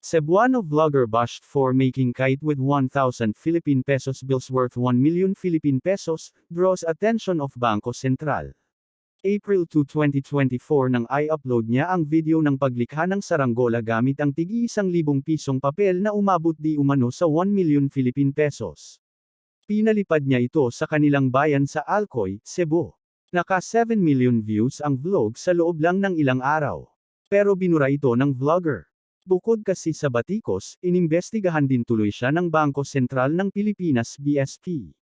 Cebuano vlogger bashed for making kite with 1,000 Philippine pesos bills worth 1 million Philippine pesos, draws attention of Bangko Sentral. April 2, 2024 nang i-upload niya ang video ng paglikha ng saranggola gamit ang isang libong pisong papel na umabot di umano sa 1 million Philippine pesos. Pinalipad niya ito sa kanilang bayan sa Alcoy, Cebu. Naka 7 million views ang vlog sa loob lang ng ilang araw. Pero binura ito ng vlogger. Bukod kasi sa batikos, inimbestigahan din tuloy siya ng Bangko Sentral ng Pilipinas BSP.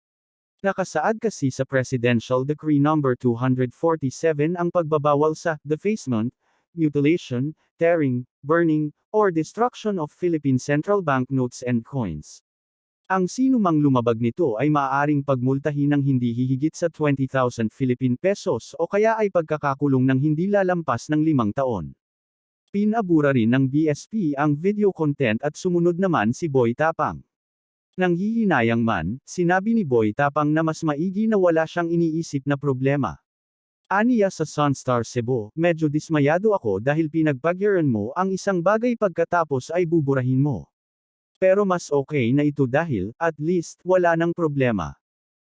Nakasaad kasi sa Presidential Decree No. 247 ang pagbabawal sa defacement, mutilation, tearing, burning, or destruction of Philippine Central Bank notes and coins. Ang sinumang lumabag nito ay maaaring pagmultahin ng hindi hihigit sa 20,000 Philippine pesos o kaya ay pagkakakulong ng hindi lalampas ng limang taon. Pinabura rin ng BSP ang video content at sumunod naman si Boy Tapang. Nang hihinayang man, sinabi ni Boy Tapang na mas maigi na wala siyang iniisip na problema. Aniya sa Sunstar Cebu, medyo dismayado ako dahil pinagpagyaran mo ang isang bagay pagkatapos ay buburahin mo. Pero mas okay na ito dahil, at least, wala nang problema.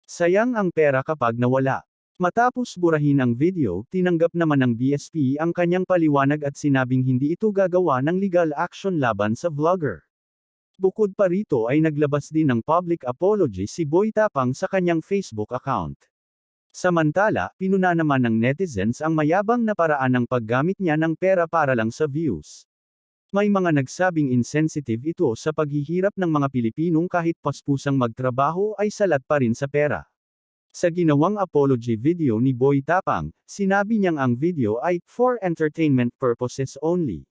Sayang ang pera kapag nawala. Matapos burahin ang video, tinanggap naman ng BSP ang kanyang paliwanag at sinabing hindi ito gagawa ng legal action laban sa vlogger. Bukod pa rito ay naglabas din ng public apology si Boy Tapang sa kanyang Facebook account. Samantala, pinuna naman ng netizens ang mayabang na paraan ng paggamit niya ng pera para lang sa views. May mga nagsabing insensitive ito sa paghihirap ng mga Pilipinong kahit paspusang magtrabaho ay salat pa rin sa pera. Sa ginawang apology video ni Boy Tapang, sinabi niyang ang video ay for entertainment purposes only.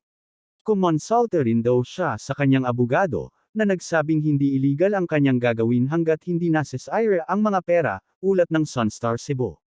Kumonsulta rin daw siya sa kanyang abogado, na nagsabing hindi illegal ang kanyang gagawin hanggat hindi necessary ang mga pera, ulat ng Sunstar Cebu.